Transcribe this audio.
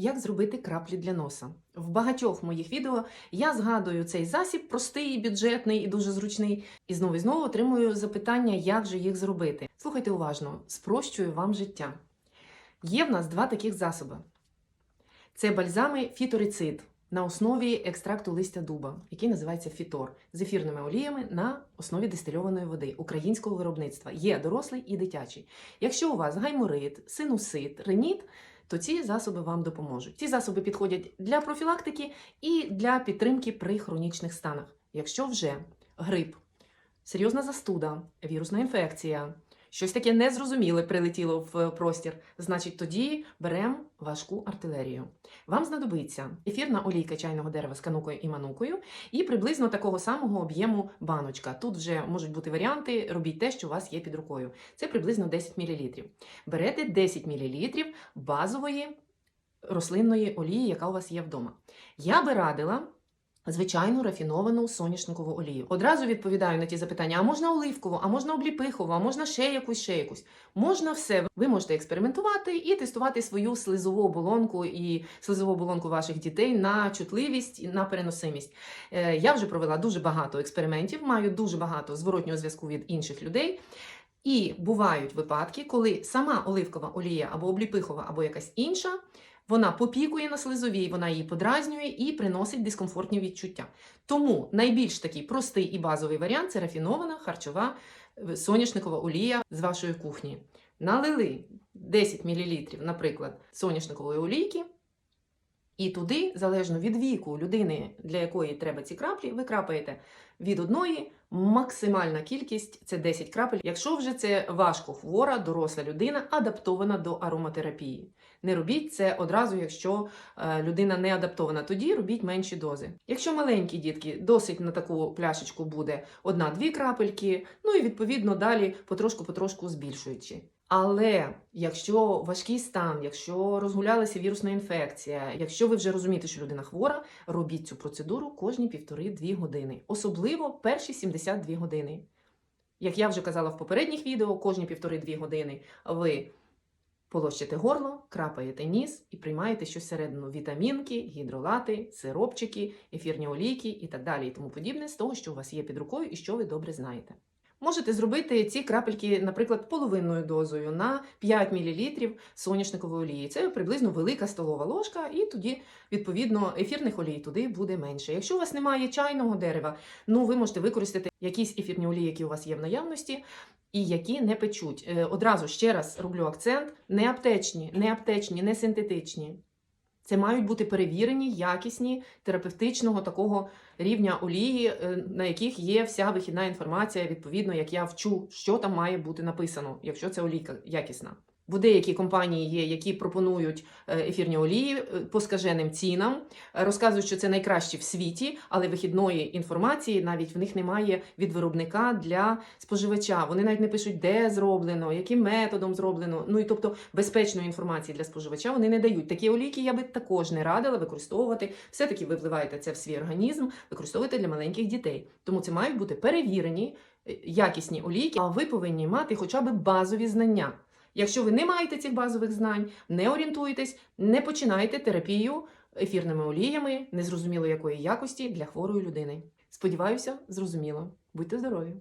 Як зробити краплі для носа? В багатьох моїх відео я згадую цей засіб, простий, бюджетний і дуже зручний. І знову і знову отримую запитання, як же їх зробити. Слухайте уважно, спрощую вам життя. Є в нас два таких засоби: це бальзами фіторицид на основі екстракту листя дуба, який називається фітор, з ефірними оліями на основі дистильованої води українського виробництва. Є дорослий і дитячий. Якщо у вас гайморит, синусит, реніт, то ці засоби вам допоможуть. Ці засоби підходять для профілактики і для підтримки при хронічних станах. Якщо вже грип, серйозна застуда, вірусна інфекція, щось таке незрозуміле прилетіло в простір, значить тоді беремо важку артилерію. Вам знадобиться ефірна олійка чайного дерева з канукою і манукою і приблизно такого самого об'єму баночка. Тут вже можуть бути варіанти, робіть те, що у вас є під рукою. Це приблизно 10 мл. Берете 10 мл базової рослинної олії, яка у вас є вдома. Я би радила. Звичайну рафіновану соняшникову олію. Одразу відповідаю на ті запитання: а можна оливкову, а можна обліпихову, а можна ще якусь, ще якусь. Можна все. Ви можете експериментувати і тестувати свою слизову оболонку і слизову оболонку ваших дітей на чутливість і на переносимість. Е, Я вже провела дуже багато експериментів, маю дуже багато зворотнього зв'язку від інших людей. І бувають випадки, коли сама оливкова олія або обліпихова, або якась інша. Вона попікує на слизовій, вона її подразнює і приносить дискомфортні відчуття. Тому найбільш такий простий і базовий варіант це рафінована харчова е, соняшникова олія з вашої кухні. Налили 10 мл, наприклад, соняшникової олійки, і туди, залежно від віку людини, для якої треба ці краплі, ви крапаєте від одної. Максимальна кількість це 10 крапель. Якщо вже це важко хвора, доросла людина, адаптована до ароматерапії. Не робіть це одразу, якщо е, людина не адаптована, тоді робіть менші дози. Якщо маленькі дітки, досить на таку пляшечку буде одна-дві крапельки, ну і відповідно далі потрошку-потрошку збільшуючи. Але якщо важкий стан, якщо розгулялася вірусна інфекція, якщо ви вже розумієте, що людина хвора, робіть цю процедуру кожні півтори-дві години, особливо перші 72 години. Як я вже казала в попередніх відео, кожні півтори-дві години ви полощите горло, крапаєте ніс і приймаєте щось всередину: вітамінки, гідролати, сиропчики, ефірні олійки і так далі, і тому подібне з того, що у вас є під рукою і що ви добре знаєте. Можете зробити ці крапельки, наприклад, половинною дозою на 5 мл соняшникової олії. Це приблизно велика столова ложка, і тоді, відповідно, ефірних олій туди буде менше. Якщо у вас немає чайного дерева, ну ви можете використати якісь ефірні олії, які у вас є в наявності. І які не печуть. Е, Одразу ще раз роблю акцент: не аптечні, не аптечні, не синтетичні. Це мають бути перевірені, якісні, терапевтичного такого рівня олії, е, на яких є вся вихідна інформація, відповідно, як я вчу, що там має бути написано, якщо це олійка якісна. Бо деякі компанії є, які пропонують е, ефірні олії е, по скаженим цінам, е, розказують, що це найкраще в світі, але вихідної інформації навіть в них немає від виробника для споживача. Вони навіть не пишуть, де зроблено, яким методом зроблено. Ну і тобто безпечної інформації для споживача вони не дають. Такі олійки я би також не радила використовувати. Все-таки ви вливаєте це в свій організм, використовуєте для маленьких дітей. Тому це мають бути перевірені якісні олійки, а ви повинні мати хоча б базові знання. Якщо ви не маєте цих базових знань, не орієнтуєтесь, не починайте терапію ефірними оліями, незрозуміло якої якості для хворої людини. Сподіваюся, зрозуміло. Будьте здорові!